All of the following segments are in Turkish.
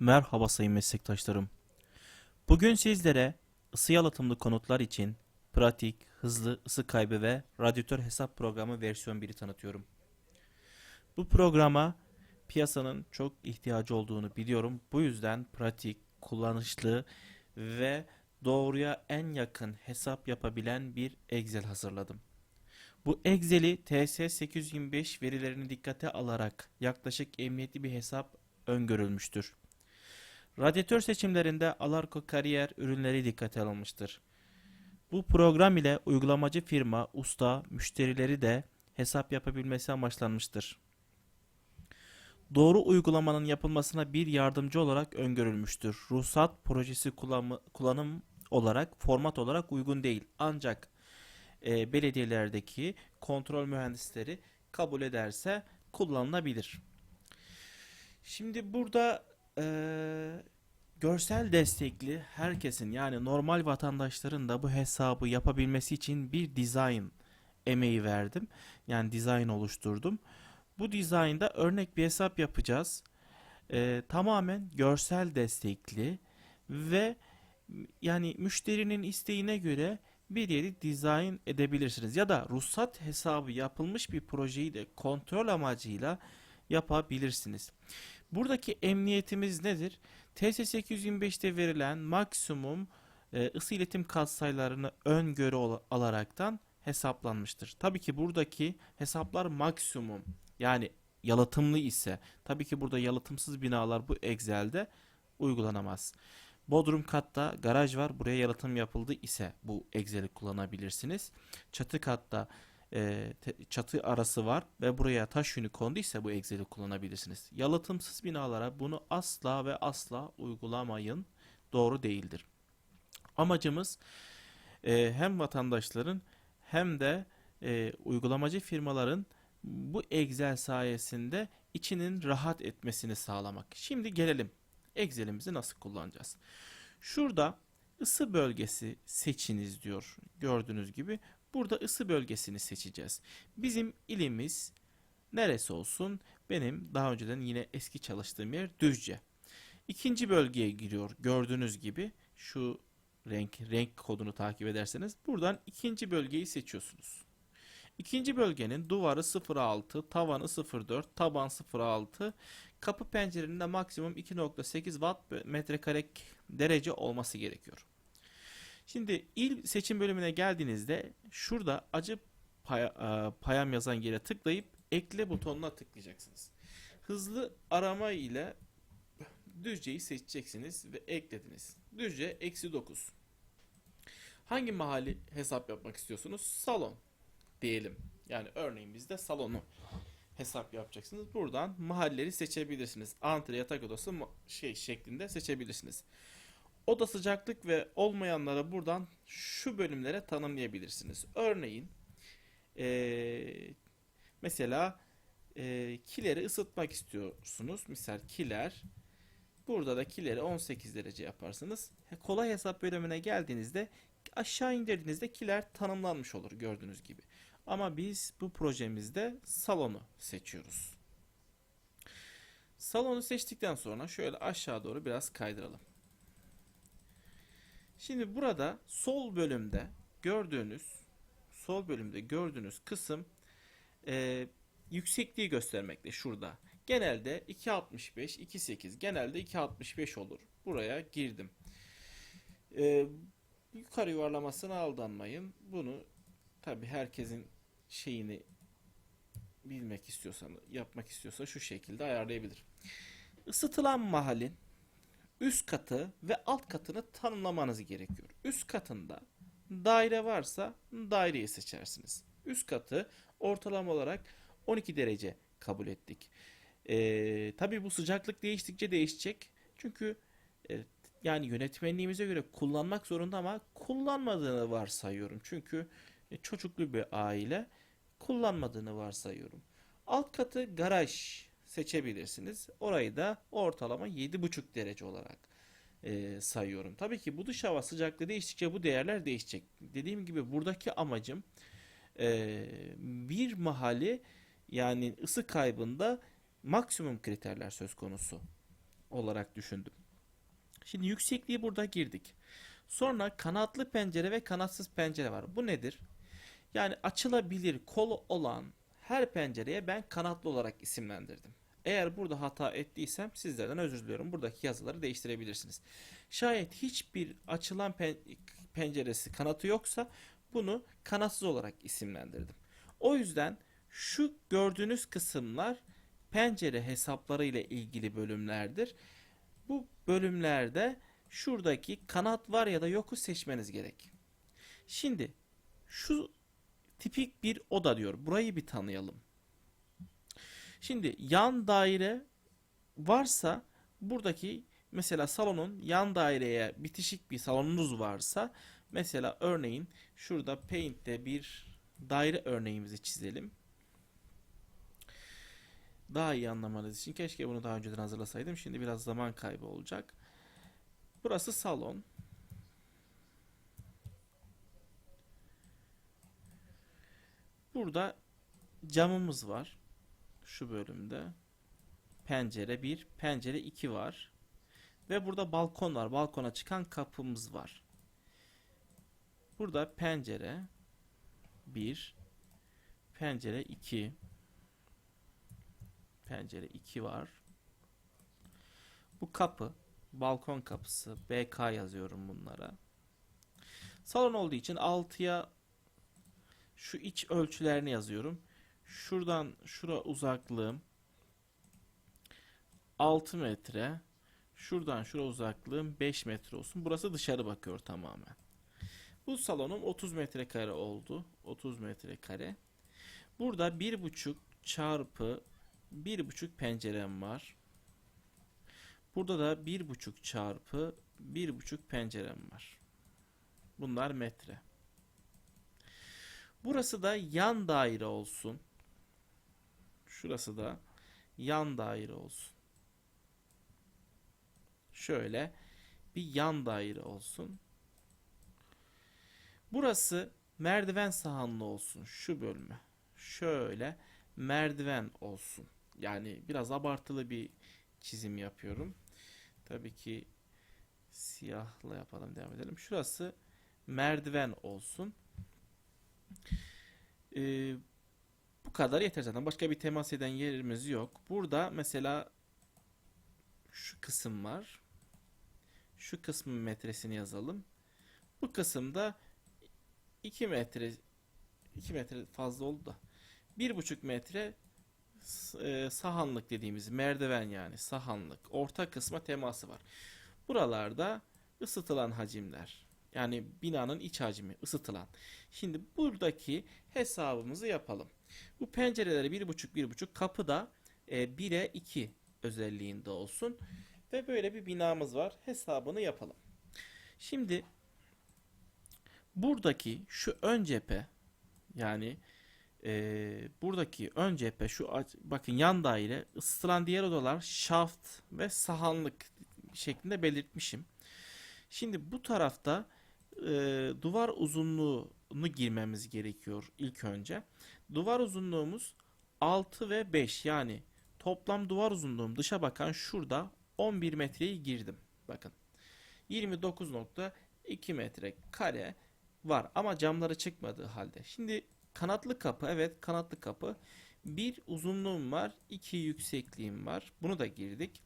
Merhaba sayın meslektaşlarım. Bugün sizlere ısı yalıtımlı konutlar için pratik, hızlı ısı kaybı ve radyatör hesap programı versiyon 1'i tanıtıyorum. Bu programa piyasanın çok ihtiyacı olduğunu biliyorum. Bu yüzden pratik, kullanışlı ve doğruya en yakın hesap yapabilen bir Excel hazırladım. Bu Excel'i TS825 verilerini dikkate alarak yaklaşık emniyetli bir hesap öngörülmüştür. Radyatör seçimlerinde Alarko Kariyer ürünleri dikkate alınmıştır. Bu program ile uygulamacı firma, usta, müşterileri de hesap yapabilmesi amaçlanmıştır. Doğru uygulamanın yapılmasına bir yardımcı olarak öngörülmüştür. Ruhsat projesi kullanımı- kullanım olarak, format olarak uygun değil. Ancak e, belediyelerdeki kontrol mühendisleri kabul ederse kullanılabilir. Şimdi burada eee, görsel destekli herkesin yani normal vatandaşların da bu hesabı yapabilmesi için bir design emeği verdim. Yani design oluşturdum. Bu dizaynda örnek bir hesap yapacağız. Eee, tamamen görsel destekli ve yani müşterinin isteğine göre bir yeri dizayn edebilirsiniz. Ya da ruhsat hesabı yapılmış bir projeyi de kontrol amacıyla yapabilirsiniz. Buradaki emniyetimiz nedir? TS825'te verilen maksimum e, ısı iletim katsayılarını öngörü alaraktan hesaplanmıştır. Tabii ki buradaki hesaplar maksimum yani yalıtımlı ise tabii ki burada yalıtımsız binalar bu Excel'de uygulanamaz. Bodrum katta garaj var. Buraya yalıtım yapıldı ise bu Excel'i kullanabilirsiniz. Çatı katta e, te- çatı arası var ve buraya taş yünü konduysa bu Excel'i kullanabilirsiniz. Yalıtımsız binalara bunu asla ve asla uygulamayın. Doğru değildir. Amacımız e, hem vatandaşların hem de e, uygulamacı firmaların bu Excel sayesinde içinin rahat etmesini sağlamak. Şimdi gelelim Excel'imizi nasıl kullanacağız? Şurada ısı bölgesi seçiniz diyor. Gördüğünüz gibi burada ısı bölgesini seçeceğiz. Bizim ilimiz neresi olsun? Benim daha önceden yine eski çalıştığım yer Düzce. İkinci bölgeye giriyor. Gördüğünüz gibi şu renk renk kodunu takip ederseniz buradan ikinci bölgeyi seçiyorsunuz. İkinci bölgenin duvarı 0.6, tavanı 0.4, taban 0.6, kapı pencerenin de maksimum 2.8 watt metrekare derece olması gerekiyor. Şimdi il seçim bölümüne geldiğinizde şurada acı paya- e, payam yazan yere tıklayıp ekle butonuna tıklayacaksınız. Hızlı arama ile Düzce'yi seçeceksiniz ve eklediniz. Düzce eksi 9. Hangi mahalli hesap yapmak istiyorsunuz? Salon diyelim. Yani örneğin bizde salonu hesap yapacaksınız. Buradan mahalleleri seçebilirsiniz. Antre yatak odası şey şeklinde seçebilirsiniz. Oda sıcaklık ve olmayanlara buradan şu bölümlere tanımlayabilirsiniz. Örneğin eee, mesela eee, kileri ısıtmak istiyorsunuz. Misal kiler burada da kileri 18 derece yaparsınız. He, Kolay hesap bölümüne geldiğinizde aşağı indirdiğinizde kiler tanımlanmış olur gördüğünüz gibi. Ama biz bu projemizde salonu seçiyoruz. Salonu seçtikten sonra şöyle aşağı doğru biraz kaydıralım. Şimdi burada sol bölümde gördüğünüz sol bölümde gördüğünüz kısım e, yüksekliği göstermekte şurada. Genelde 2.65, 2.8 genelde 2.65 olur. Buraya girdim. E, yukarı yuvarlamasına aldanmayın. Bunu tabi herkesin şeyini bilmek istiyorsa, yapmak istiyorsa şu şekilde ayarlayabilir. Isıtılan mahallin üst katı ve alt katını tanımlamanız gerekiyor. Üst katında daire varsa daireyi seçersiniz. Üst katı ortalama olarak 12 derece kabul ettik. Ee, tabii bu sıcaklık değiştikçe değişecek. Çünkü e, yani yönetmenliğimize göre kullanmak zorunda ama kullanmadığını varsayıyorum. Çünkü e, çocuklu bir aile kullanmadığını varsayıyorum. Alt katı garaj seçebilirsiniz. Orayı da ortalama 7,5 derece olarak e, sayıyorum. Tabii ki bu dış hava sıcaklığı değiştikçe bu değerler değişecek. Dediğim gibi buradaki amacım e, bir mahalli yani ısı kaybında maksimum kriterler söz konusu. olarak düşündüm. Şimdi yüksekliği burada girdik. Sonra kanatlı pencere ve kanatsız pencere var. Bu nedir? Yani açılabilir kolu olan her pencereye ben kanatlı olarak isimlendirdim. Eğer burada hata ettiysem sizlerden özür diliyorum. Buradaki yazıları değiştirebilirsiniz. Şayet hiçbir açılan pen- penceresi kanatı yoksa bunu kanatsız olarak isimlendirdim. O yüzden şu gördüğünüz kısımlar pencere hesapları ile ilgili bölümlerdir. Bu bölümlerde şuradaki kanat var ya da yoku seçmeniz gerek. Şimdi şu tipik bir oda diyor. Burayı bir tanıyalım. Şimdi yan daire varsa buradaki mesela salonun yan daireye bitişik bir salonunuz varsa mesela örneğin şurada Paint'te bir daire örneğimizi çizelim. Daha iyi anlamanız için keşke bunu daha önceden hazırlasaydım. Şimdi biraz zaman kaybı olacak. Burası salon. Burada camımız var. Şu bölümde. Pencere 1, pencere 2 var. Ve burada balkon var. Balkona çıkan kapımız var. Burada pencere 1, pencere 2, pencere 2 var. Bu kapı, balkon kapısı, BK yazıyorum bunlara. Salon olduğu için 6'ya şu iç ölçülerini yazıyorum. Şuradan şura uzaklığım 6 metre. Şuradan şura uzaklığım 5 metre olsun. Burası dışarı bakıyor tamamen. Bu salonum 30 metrekare oldu. 30 metrekare. Burada 1,5 çarpı 1,5 pencerem var. Burada da 1,5 çarpı 1,5 pencerem var. Bunlar metre. Burası da yan daire olsun. Şurası da yan daire olsun. Şöyle bir yan daire olsun. Burası merdiven sahanlı olsun şu bölme. Şöyle merdiven olsun. Yani biraz abartılı bir çizim yapıyorum. Tabii ki siyahla yapalım devam edelim. Şurası merdiven olsun. Ee, bu kadar yeter zaten. Başka bir temas eden yerimiz yok. Burada mesela şu kısım var. Şu kısmın metresini yazalım. Bu kısımda 2 metre 2 metre fazla oldu da 1,5 metre e, sahanlık dediğimiz merdiven yani sahanlık orta kısma teması var. Buralarda ısıtılan hacimler yani binanın iç hacmi ısıtılan. Şimdi buradaki hesabımızı yapalım. Bu pencereleri 1,5 1,5 kapı da e, 1'e 2 özelliğinde olsun. Ve böyle bir binamız var. Hesabını yapalım. Şimdi buradaki şu ön cephe yani e, buradaki ön cephe şu bakın yan daire ısıtılan diğer odalar şaft ve sahanlık şeklinde belirtmişim. Şimdi bu tarafta e, duvar uzunluğunu girmemiz gerekiyor ilk önce. Duvar uzunluğumuz 6 ve 5 yani toplam duvar uzunluğum dışa bakan şurada 11 metreyi girdim. Bakın 29.2 metre kare var ama camları çıkmadığı halde. Şimdi kanatlı kapı evet kanatlı kapı. Bir uzunluğum var, iki yüksekliğim var. Bunu da girdik.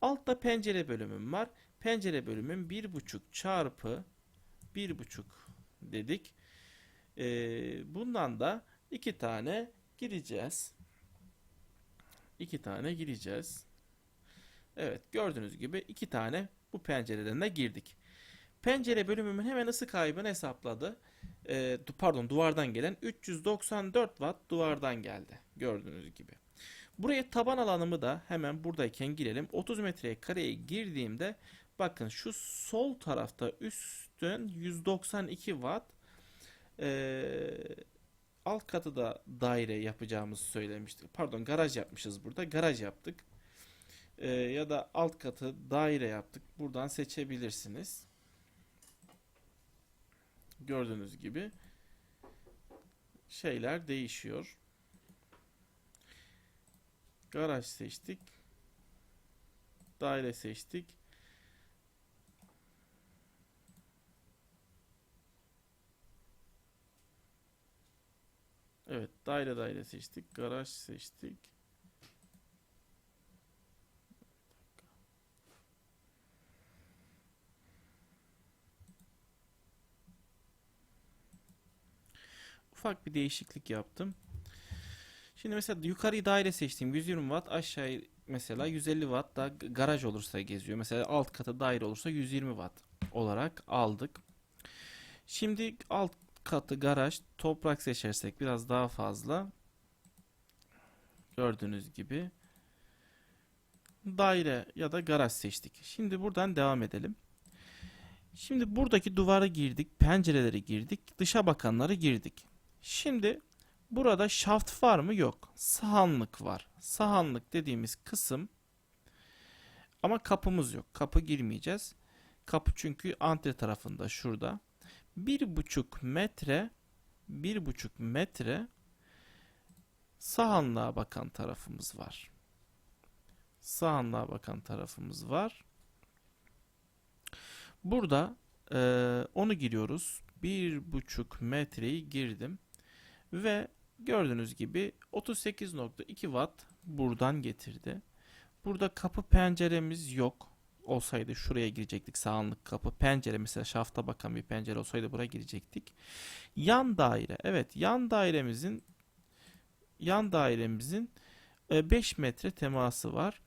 Altta pencere bölümüm var. Pencere bölümüm 1.5 çarpı 1.5 dedik. Ee, bundan da iki tane gireceğiz. İki tane gireceğiz. Evet gördüğünüz gibi iki tane bu pencereden de girdik. Pencere bölümümün hemen ısı kaybını hesapladı. Ee, pardon duvardan gelen 394 watt duvardan geldi. Gördüğünüz gibi. Buraya taban alanımı da hemen buradayken girelim. 30 metreye kareye girdiğimde bakın şu sol tarafta üstten 192 watt ee, alt katı da daire yapacağımızı söylemiştik. Pardon garaj yapmışız burada. Garaj yaptık. Ee, ya da alt katı daire yaptık. Buradan seçebilirsiniz. Gördüğünüz gibi şeyler değişiyor. Garaj seçtik. daire seçtik. Evet, daire daire seçtik. Garaj seçtik. Ufak bir değişiklik yaptım. Şimdi mesela yukarıyı daire seçtim. 120 watt aşağı mesela 150 watt da garaj olursa geziyor. Mesela alt katı daire olursa 120 watt olarak aldık. Şimdi alt katı garaj toprak seçersek biraz daha fazla. Gördüğünüz gibi daire ya da garaj seçtik. Şimdi buradan devam edelim. Şimdi buradaki duvarı girdik, pencereleri girdik, dışa bakanları girdik. Şimdi burada şaft var mı? Yok. Sahanlık var. Sahanlık dediğimiz kısım ama kapımız yok. Kapı girmeyeceğiz. Kapı çünkü antre tarafında şurada. Bir buçuk metre bir buçuk metre sahanlığa bakan tarafımız var. Sahanlığa bakan tarafımız var. Burada eee, onu giriyoruz. Bir buçuk metreyi girdim. Ve gördüğünüz gibi 38.2 watt buradan getirdi. Burada kapı penceremiz yok. Olsaydı şuraya girecektik sağanlık kapı. Pencere mesela şafta bakan bir pencere olsaydı buraya girecektik. Yan daire. Evet yan dairemizin yan dairemizin e, 5 metre teması var.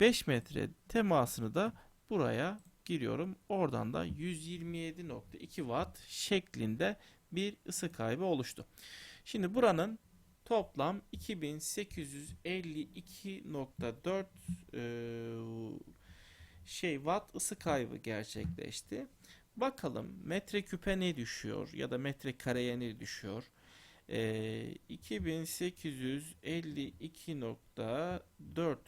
5 metre temasını da buraya giriyorum. Oradan da 127.2 watt şeklinde bir ısı kaybı oluştu. Şimdi buranın toplam 2852.4 eee, şey watt ısı kaybı gerçekleşti. Bakalım metreküpe ne düşüyor ya da metrekareye ne düşüyor? Eee 2852.4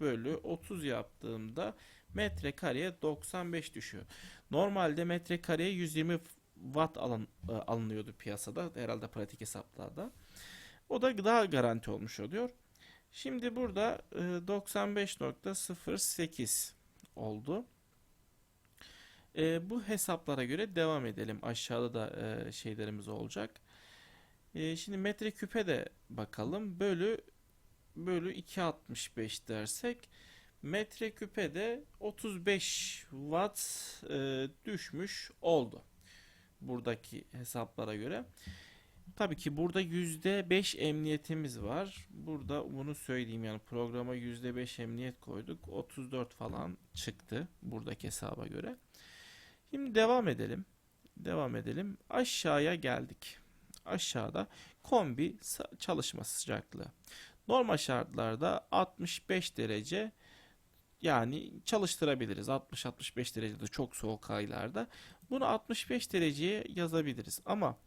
bölü 30 yaptığımda metrekareye 95 düşüyor. Normalde metrekareye 120 watt alın, e, alınıyordu piyasada herhalde pratik hesaplarda. O da daha garanti olmuş oluyor. Şimdi burada e, 95.08 oldu. E, bu hesaplara göre devam edelim. Aşağıda da e, şeylerimiz olacak. E, şimdi metreküpe de bakalım. Bölü bölü 2.65 dersek metreküpe de 35 watt e, düşmüş oldu buradaki hesaplara göre. Tabii ki burada %5 emniyetimiz var. Burada bunu söyleyeyim yani programa %5 emniyet koyduk. 34 falan çıktı buradaki hesaba göre. Şimdi devam edelim. Devam edelim. Aşağıya geldik. Aşağıda kombi çalışma sıcaklığı. Normal şartlarda 65 derece yani çalıştırabiliriz. 60-65 derecede çok soğuk aylarda. Bunu 65 dereceye yazabiliriz. Ama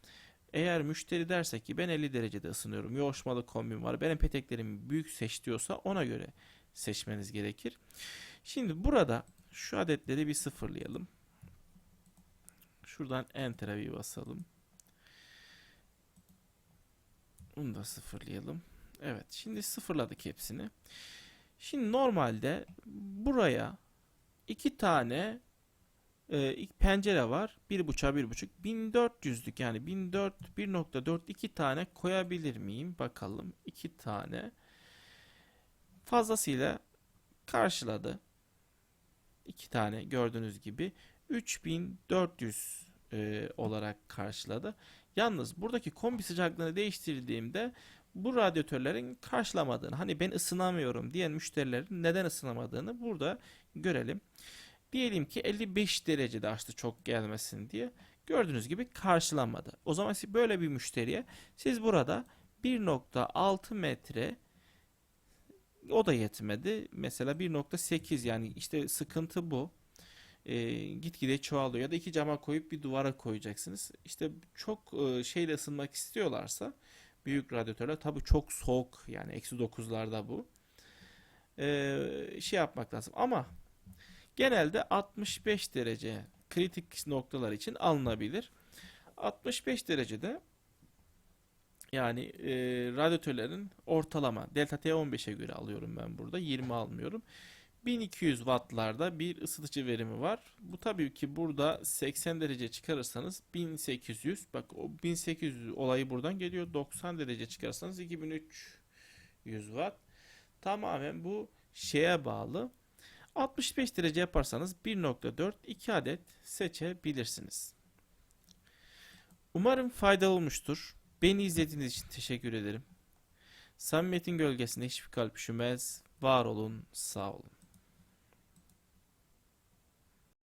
eğer müşteri derse ki ben 50 derecede ısınıyorum. Yoğuşmalı kombim var. Benim peteklerimi büyük seç diyorsa ona göre seçmeniz gerekir. Şimdi burada şu adetleri bir sıfırlayalım. Şuradan Enter'a bir basalım. Bunu da sıfırlayalım. Evet, şimdi sıfırladık hepsini. Şimdi normalde buraya iki tane e, ilk pencere var. Bir buçuğa bir buçuk. 1400'lük yani 1400 1.4 iki tane koyabilir miyim? Bakalım. iki tane. Fazlasıyla karşıladı. iki tane gördüğünüz gibi 3400 e, olarak karşıladı. Yalnız buradaki kombi sıcaklığını değiştirdiğimde bu radyatörlerin karşılamadığını, hani ben ısınamıyorum diyen müşterilerin neden ısınamadığını burada görelim. Diyelim ki 55 derecede açtı çok gelmesin diye. Gördüğünüz gibi karşılanmadı. O zaman siz böyle bir müşteriye siz burada 1.6 metre o da yetmedi. Mesela 1.8 yani işte sıkıntı bu. Ee, gitgide çoğalıyor. Ya da iki cama koyup bir duvara koyacaksınız. İşte çok e, şeyle ısınmak istiyorlarsa büyük radyatörler tabii çok soğuk yani eksi 9'larda bu. Ee, şey yapmak lazım ama genelde 65 derece kritik noktalar için alınabilir. 65 derecede yani e, radyatörlerin ortalama delta T 15'e göre alıyorum ben burada 20 almıyorum. 1200 wattlarda bir ısıtıcı verimi var. Bu tabii ki burada 80 derece çıkarırsanız 1800 bak o 1800 olayı buradan geliyor. 90 derece çıkarırsanız 2300 watt. Tamamen bu şeye bağlı. 65 derece yaparsanız 1.4 2 adet seçebilirsiniz. Umarım faydalı olmuştur. Beni izlediğiniz için teşekkür ederim. Samimiyetin gölgesinde hiçbir kalp üşümez. Var olun, sağ olun.